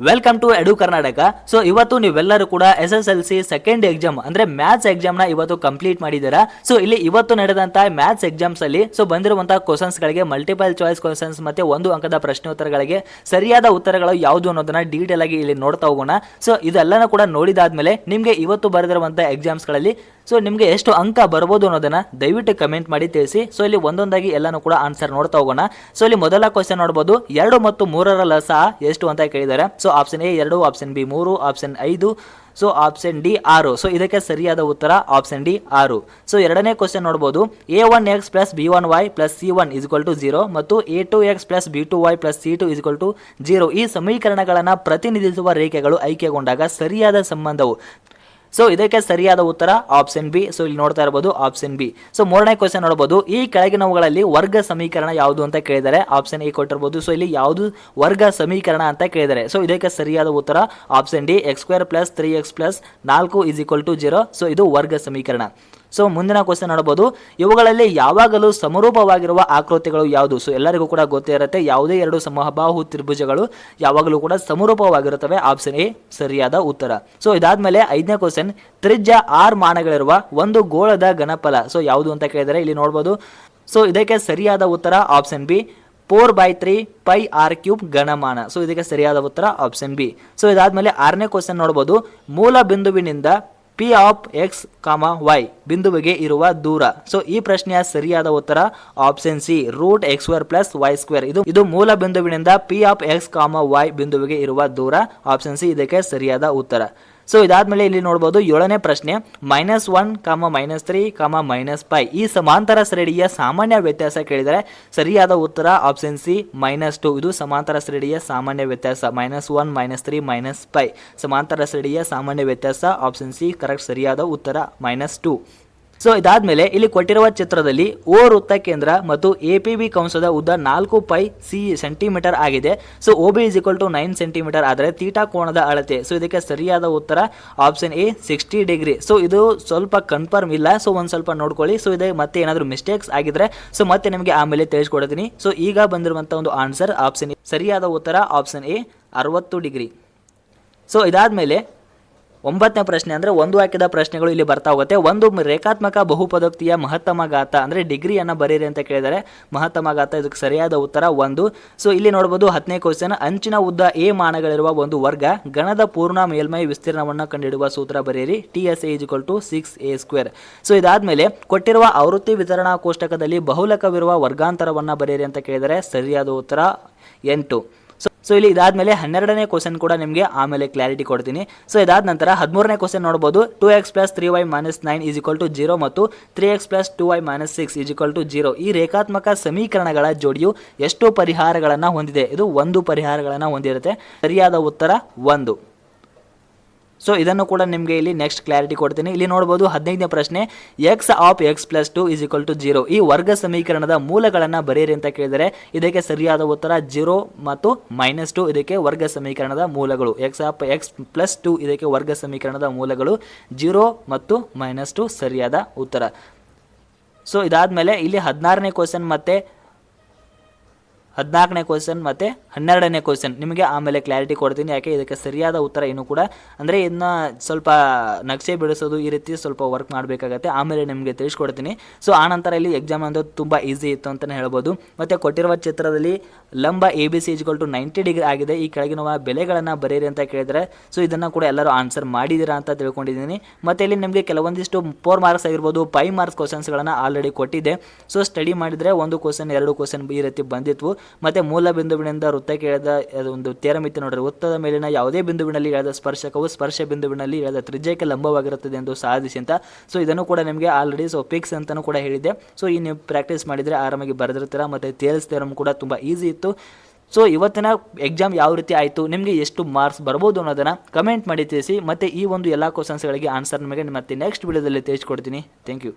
Welcome to Edu Karnataka so ಇವತ್ತು ನೀವೆಲ್ಲರೂ ಕೂಡ S S L C second exam ಅಂದ್ರೆ ಮ್ಯಾಥ್ಸ್ ಎಕ್ಸಾಮ್ನ ಇವತ್ತು ಕಂಪ್ಲೀಟ್ ಮಾಡಿದ್ದೀರಾ? ಸೊ ಇಲ್ಲಿ ಇವತ್ತು ನಡೆದಂತ ಮ್ಯಾಥ್ಸ್ ಎಕ್ಸಾಮ್ಸ್ ಅಲ್ಲಿ ಸೊ ಬಂದಿರುವಂತಹ ಕ್ವಶನ್ಸ್ ಗಳಿಗೆ ಮಲ್ಟಿಪಲ್ ಚಾಯ್ಸ್ ಕ್ವಶನ್ಸ್ ಮತ್ತೆ ಒಂದು ಅಂಕದ ಪ್ರಶ್ನೋತ್ತರಗಳಿಗೆ ಸರಿಯಾದ ಉತ್ತರಗಳು ಯಾವುದು ಅನ್ನೋದನ್ನ ಡೀಟೇಲ್ ಆಗಿ ಇಲ್ಲಿ ನೋಡ್ತಾ ಹೋಗೋಣ. ಸೊ ಇದೆಲ್ಲನೂ ಕೂಡ ನೋಡಿದಾದ್ಮೇಲೆ ನಿಮ್ಗೆ ಇವತ್ತು ಬರೆದಿರುವಂತಹ ಎಕ್ಸಾಮ್ಸ್ಗಳಲ್ಲಿ ಸೊ ನಿಮಗೆ ಎಷ್ಟು ಅಂಕ ಬರ್ಬೋದು ಅನ್ನೋದನ್ನ ದಯವಿಟ್ಟು ಕಮೆಂಟ್ ಮಾಡಿ ತಿಳಿಸಿ. ಸೊ ಇಲ್ಲಿ ಒಂದೊಂದಾಗಿ ಎಲ್ಲಾನು ಕೂಡ ಆನ್ಸರ್ ನೋಡ್ತಾ ಹೋಗೋಣ. ಸೊ ಇಲ್ಲಿ ಮೊದಲ ಕ್ವಶನ್ ನೋಡಬಹುದು ಎರಡು ಮತ್ತು ಮೂರರ ಲಸ ಎಷ್ಟು ಅಂತ ಕೇಳಿದ್ದಾರೆ ಸೊ ಆಪ್ಷನ್ ಎ ಎರಡು ಆಪ್ಷನ್ ಬಿ ಮೂರು ಆಪ್ಷನ್ ಐದು ಸೊ ಆಪ್ಷನ್ ಡಿ ಆರು. ಸೊ ಇದಕ್ಕೆ ಸರಿಯಾದ ಉತ್ತರ ಆಪ್ಷನ್ ಡಿ ಆರು. ಸೊ ಎರಡನೇ ಕ್ವಶನ್ ನೋಡಬಹುದು A one X plus B one Y plus C one is equal to zero ಮತ್ತು A two X plus B two Y plus C two is equal to zero ಈ ಸಮೀಕರಣಗಳನ್ನು ಪ್ರತಿನಿಧಿಸುವ ರೇಖೆಗಳು ಆಯ್ಕೆಗೊಂಡಾಗ ಸರಿಯಾದ ಸಂಬಂಧವು ಸೊ ಇದಕ್ಕೆ ಸರಿಯಾದ ಉತ್ತರ ಆಪ್ಷನ್ ಬಿ ಸೊ ಇಲ್ಲಿ ನೋಡ್ತಾ ಇರಬಹುದು ಆಪ್ಷನ್ ಬಿ ಸೊ ಮೂರನೇ ಕ್ವಶನ್ ನೋಡಬಹುದು ಈ ಕೆಳಗಿನವುಗಳಲ್ಲಿ ವರ್ಗ ಸಮೀಕರಣ ಯಾವುದು ಅಂತ ಕೇಳಿದರೆ ಆಪ್ಷನ್ ಎ ಕೊಟ್ಟಿರಬಹುದು ಸೊ ಇಲ್ಲಿ ಯಾವುದು ವರ್ಗ ಸಮೀಕರಣ ಅಂತ ಕೇಳಿದರೆ. ಸೊ ಇದಕ್ಕೆ ಸರಿಯಾದ ಉತ್ತರ option D X square plus three X plus ನಾಲ್ಕು is equal to zero so ಇದು ವರ್ಗ ಸಮೀಕರಣ. ಸೊ ಮುಂದಿನ ಕ್ವಶನ್ ನೋಡಬಹುದು ಇವುಗಳಲ್ಲಿ ಯಾವಾಗಲೂ ಸಮರೂಪವಾಗಿರುವ ಆಕೃತಿಗಳು ಯಾವುದು? ಸೊ ಎಲ್ಲರಿಗೂ ಕೂಡ ಗೊತ್ತೇ ಇರುತ್ತೆ, ಯಾವುದೇ ಎರಡು ಸಮಬಾಹು ತ್ರಿಭುಜಗಳು ಯಾವಾಗಲೂ ಕೂಡ ಸಮರೂಪವಾಗಿರುತ್ತವೆ. ಆಪ್ಷನ್ ಎ ಸರಿಯಾದ ಉತ್ತರ. ಸೊ ಇದಾದ್ಮೇಲೆ ಐದನೇ ಕ್ವಶನ್ ತ್ರಿಜ್ಯ ಆರ್ ಮಾನಗಳಿರುವ ಒಂದು ಗೋಳದ ಘನಫಲ. ಸೊ ಯಾವುದು ಅಂತ ಕೇಳಿದರೆ ಇಲ್ಲಿ ನೋಡಬಹುದು ಸೊ ಇದಕ್ಕೆ ಸರಿಯಾದ ಉತ್ತರ option B four by three pi R cube ಘನಮಾನ. So ಇದಕ್ಕೆ ಸರಿಯಾದ ಉತ್ತರ ಆಪ್ಷನ್ ಬಿ ಸೊ ಇದಾದ್ಮೇಲೆ ಆರನೇ ಕ್ವಶನ್ ನೋಡಬಹುದು ಮೂಲ ಬಿಂದುವಿನಿಂದ P of X comma Y ಬಿಂದುವಿಗೆ ಇರುವ ದೂರ. ಸೊ ಈ ಪ್ರಶ್ನೆಯ ಸರಿಯಾದ ಉತ್ತರ option C root X square plus Y square ಇದು ಇದು ಮೂಲ ಬಿಂದುವಿನಿಂದ P of X comma Y ಬಿಂದುವಿಗೆ ಇರುವ ದೂರ. ಆಪ್ಷನ್ ಸಿ ಇದಕ್ಕೆ ಸರಿಯಾದ ಉತ್ತರ. ಸೊ ಇದಾದ್ಮೇಲೆ ಇಲ್ಲಿ ನೋಡಬಹುದು ಏಳನೇ ಪ್ರಶ್ನೆ minus one comma minus three comma minus pi ಈ ಸಮಾಂತರ ಶ್ರೇಣಿಯ ಸಾಮಾನ್ಯ ವ್ಯತ್ಯಾಸ ಕೇಳಿದರೆ ಸರಿಯಾದ ಉತ್ತರ ಆಪ್ಷನ್ ಸಿ ಮೈನಸ್ ಟು ಇದು ಸಮಾಂತರ ಶ್ರೇಣಿಯ ಸಾಮಾನ್ಯ ವ್ಯತ್ಯಾಸ. Minus one minus three minus five ಸಮಾಂತರ ಶ್ರೇಣಿಯ ಸಾಮಾನ್ಯ ವ್ಯತ್ಯಾಸ ಆಪ್ಷನ್ ಸಿ ಕರೆಕ್ಟ್ ಸರಿಯಾದ ಉತ್ತರ ಮೈನಸ್ ಟು ಸೊ ಇದಾದ್ಮೇಲೆ ಇಲ್ಲಿ ಕೊಟ್ಟಿರುವ ಚಿತ್ರದಲ್ಲಿ ಓ ವೃತ್ತ ಕೇಂದ್ರ ಮತ್ತು ಎ ಪಿ ಬಿ ಕಂಸದ ಉದ್ದ ನಾಲ್ಕು ಪೈ ಸಿ ಸೆಂಟಿಮೀಟರ್ ಆಗಿದೆ. So O B is equal to nine centimetre ಆದರೆ ತೀಟಾ ಕೋಣದ ಅಳತೆ. ಸೊ ಇದಕ್ಕೆ ಸರಿಯಾದ ಉತ್ತರ option A sixty degree so ಇದು ಸ್ವಲ್ಪ ಕನ್ಫರ್ಮ್ ಇಲ್ಲ. ಸೊ ಒಂದು ಸ್ವಲ್ಪ ನೋಡ್ಕೊಳ್ಳಿ. ಸೊ ಇದೆ ಮತ್ತೆ ಏನಾದರೂ ಮಿಸ್ಟೇಕ್ಸ್ ಆಗಿದ್ರೆ ಸೊ ಮತ್ತೆ ನಿಮಗೆ ಆಮೇಲೆ ತಿಳಿಸ್ಕೊಡ್ತೀನಿ. ಸೊ ಈಗ ಬಂದಿರುವಂಥ ಒಂದು ಆನ್ಸರ್ ಆಪ್ಷನ್ ಸರಿಯಾದ ಉತ್ತರ ಆಪ್ಷನ್ ಎ ಅರವತ್ತು ಡಿಗ್ರಿ ಸೊ ಇದಾದ್ಮೇಲೆ ಒಂಬತ್ತನೇ ಪ್ರಶ್ನೆ ಅಂದರೆ ಒಂದು ಹಾಕಿದ ಪ್ರಶ್ನೆಗಳು ಇಲ್ಲಿ ಬರ್ತಾ ಹೋಗುತ್ತೆ. ಒಂದು ರೇಖಾತ್ಮಕ ಬಹುಪದೋಕ್ತಿಯ ಮಹತ್ತಮ ಗಾತ ಅಂದರೆ ಡಿಗ್ರಿಯನ್ನು ಬರೀರಿ ಅಂತ ಕೇಳಿದರೆ ಮಹತ್ತಮ ಗಾತ ಇದಕ್ಕೆ ಸರಿಯಾದ ಉತ್ತರ ಒಂದು. ಸೊ ಇಲ್ಲಿ ನೋಡ್ಬೋದು ಹತ್ತನೇ ಕ್ವಶನ್ ಅಂಚಿನ ಉದ್ದ ಎ ಮಾನಗಳಿರುವ ಒಂದು ವರ್ಗ ಗಣದ ಪೂರ್ಣ ಮೇಲ್ಮೈ ವಿಸ್ತೀರ್ಣವನ್ನು ಕಂಡಿಡುವ ಸೂತ್ರ ಬರೆಯಿರಿ T S A is equal to six A square so ಇದಾದ್ಮೇಲೆ ಕೊಟ್ಟಿರುವ ಆವೃತ್ತಿ ವಿತರಣಾ ಕೋಷ್ಟಕದಲ್ಲಿ ಬಹುಲಕವಿರುವ ವರ್ಗಾಂತರವನ್ನು ಬರೆಯಿರಿ ಅಂತ ಕೇಳಿದರೆ ಸರಿಯಾದ ಉತ್ತರ ಎಂಟು. ಸೊ ಇಲ್ಲಿ ಇದಾದ್ಮೇಲೆ ಹನ್ನೆರಡನೇ ಕ್ವಶನ್ ಕೂಡ ನಿಮಗೆ ಆಮೇಲೆ ಕ್ಲಾರಿಟಿ ಕೊಡ್ತೀನಿ. ಸೊ ಇದಾದ ನಂತರ ಹದಿಮೂರನೇ ಕ್ವಶನ್ ನೋಡಬಹುದು two X plus three Y minus nine is equal to zero ಮತ್ತು three X plus two Y minus six is equal to zero ಈ ರೇಖಾತ್ಮಕ ಸಮೀಕರಣಗಳ ಜೋಡಿಯು ಎಷ್ಟು ಪರಿಹಾರಗಳನ್ನು ಹೊಂದಿದೆ. ಇದು ಒಂದು ಪರಿಹಾರಗಳನ್ನು ಹೊಂದಿರುತ್ತೆ. ಸರಿಯಾದ ಉತ್ತರ ಒಂದು. ಸೊ ಇದನ್ನು ಕೂಡ ನಿಮಗೆ ಇಲ್ಲಿ ನೆಕ್ಸ್ಟ್ ಕ್ಲಾರಿಟಿ ಕೊಡ್ತೀನಿ. ಇಲ್ಲಿ ನೋಡ್ಬೋದು ಹದಿನೈದನೇ ಪ್ರಶ್ನೆ X of X plus two is equal to zero ಈ ವರ್ಗ ಸಮೀಕರಣದ ಮೂಲಗಳನ್ನು ಬರೆಯಿರಿ ಅಂತ ಕೇಳಿದರೆ ಇದಕ್ಕೆ ಸರಿಯಾದ ಉತ್ತರ ಜೀರೋ ಮತ್ತು ಮೈನಸ್ ಟು ಇದಕ್ಕೆ ವರ್ಗ ಸಮೀಕರಣದ ಮೂಲಗಳು. X of X plus two ಇದಕ್ಕೆ ವರ್ಗ ಸಮೀಕರಣದ ಮೂಲಗಳು ಜೀರೋ ಮತ್ತು ಮೈನಸ್ ಟು ಸರಿಯಾದ ಉತ್ತರ. ಸೊ ಇದಾದಮೇಲೆ ಇಲ್ಲಿ ಹದಿನಾರನೇ ಕ್ವಶನ್ ಮತ್ತು ಹದಿನಾಲ್ಕನೇ ಕ್ವಶನ್ ಮತ್ತು ಹನ್ನೆರಡನೇ ಕ್ವಶನ್ ನಿಮಗೆ ಆಮೇಲೆ ಕ್ಲಾರಿಟಿ ಕೊಡ್ತೀನಿ. ಯಾಕೆ? ಇದಕ್ಕೆ ಸರಿಯಾದ ಉತ್ತರ ಏನು ಕೂಡ, ಅಂದರೆ ಇನ್ನು ಸ್ವಲ್ಪ ನಕ್ಷೆ ಬಿಡಿಸೋದು ಈ ರೀತಿ ಸ್ವಲ್ಪ ವರ್ಕ್ ಮಾಡಬೇಕಾಗತ್ತೆ. ಆಮೇಲೆ ನಿಮಗೆ ತಿಳಿಸ್ಕೊಡ್ತೀನಿ. ಸೊ ಆನಂತರ ಇಲ್ಲಿ ಎಕ್ಸಾಮ್ ಅಂದರೆ ತುಂಬ ಈಸಿ ಇತ್ತು ಅಂತಲೇ ಹೇಳ್ಬೋದು. ಮತ್ತು ಕೊಟ್ಟಿರುವ ಚಿತ್ರದಲ್ಲಿ ಲಂಬ A B C is equal to ninety degree ಆಗಿದೆ. ಈ ಕೆಳಗಿನ ಬೆಲೆಗಳನ್ನು ಬರೀರಿ ಅಂತ ಕೇಳಿದರೆ ಸೊ ಇದನ್ನು ಕೂಡ ಎಲ್ಲರೂ ಆನ್ಸರ್ ಮಾಡಿದ್ದೀರಾ ಅಂತ ತಿಳ್ಕೊಂಡಿದ್ದೀನಿ. ಮತ್ತು ಇಲ್ಲಿ ನಿಮಗೆ ಕೆಲವೊಂದಿಷ್ಟು ಫೋರ್ ಮಾರ್ಕ್ಸ್ ಆಗಿರ್ಬೋದು ಫೈವ್ ಮಾರ್ಕ್ಸ್ ಕ್ವಶನ್ಸ್ಗಳನ್ನು ಆಲ್ರೆಡಿ ಕೊಟ್ಟಿದ್ದೆ. ಸೊ ಸ್ಟಡಿ ಮಾಡಿದರೆ ಒಂದು ಕ್ವಶನ್ ಎರಡು ಕ್ವಶನ್ ಈ ರೀತಿ ಬಂದಿದ್ವು. ಮತ್ತು ಮೂಲ ಬಿಂದುವಿನಿಂದ ವೃತ್ತಕ್ಕೆ ಎಳೆದ ಒಂದು ತೇರಮಿತಿ ನೋಡ್ರಿ, ವೃತ್ತದ ಮೇಲಿನ ಯಾವುದೇ ಬಿಂದುವಿನಲ್ಲಿ ಎಳೆದ ಸ್ಪರ್ಶಕವು ಸ್ಪರ್ಶ ಬಿಂದುವಿನಲ್ಲಿ ಎಳೆದ ತ್ರಿಜ್ಯಕ್ಕೆ ಲಂಬವಾಗಿರುತ್ತದೆ ಎಂದು ಸಾಧಿಸಿ ಅಂತ. ಸೊ ಇದನ್ನು ಕೂಡ ನಿಮಗೆ ಆಲ್ರೆಡಿ ಸೊ ಪಿಕ್ಸ್ ಅಂತಲೂ ಕೂಡ ಹೇಳಿದ್ದೆ. ಸೊ ಈ ನೀವು ಪ್ರಾಕ್ಟೀಸ್ ಮಾಡಿದರೆ ಆರಾಮಾಗಿ ಬರೆದಿರ್ತೀರ, ಮತ್ತು ತೇಲ್ಸ್ ತೇರಮ್ ಕೂಡ ತುಂಬ ಈಸಿ ಇತ್ತು. ಸೊ ಇವತ್ತಿನ ಎಕ್ಸಾಮ್ ಯಾವ ರೀತಿ ಆಯಿತು, ನಿಮಗೆ ಎಷ್ಟು ಮಾರ್ಕ್ಸ್ ಬರ್ಬೋದು ಅನ್ನೋದನ್ನು ಕಮೆಂಟ್ ಮಾಡಿ ತಿಳಿಸಿ, ಮತ್ತು ಈ ಒಂದು ಎಲ್ಲ ಕ್ವಶನ್ಸ್ಗಳಿಗೆ ಆನ್ಸರ್ ನಿಮಗೆ ಮತ್ತೆ ನೆಕ್ಸ್ಟ್ ವಿಡಿಯೋದಲ್ಲಿ ತಿಳಿಸ್ಕೊಡ್ತೀನಿ. Thank you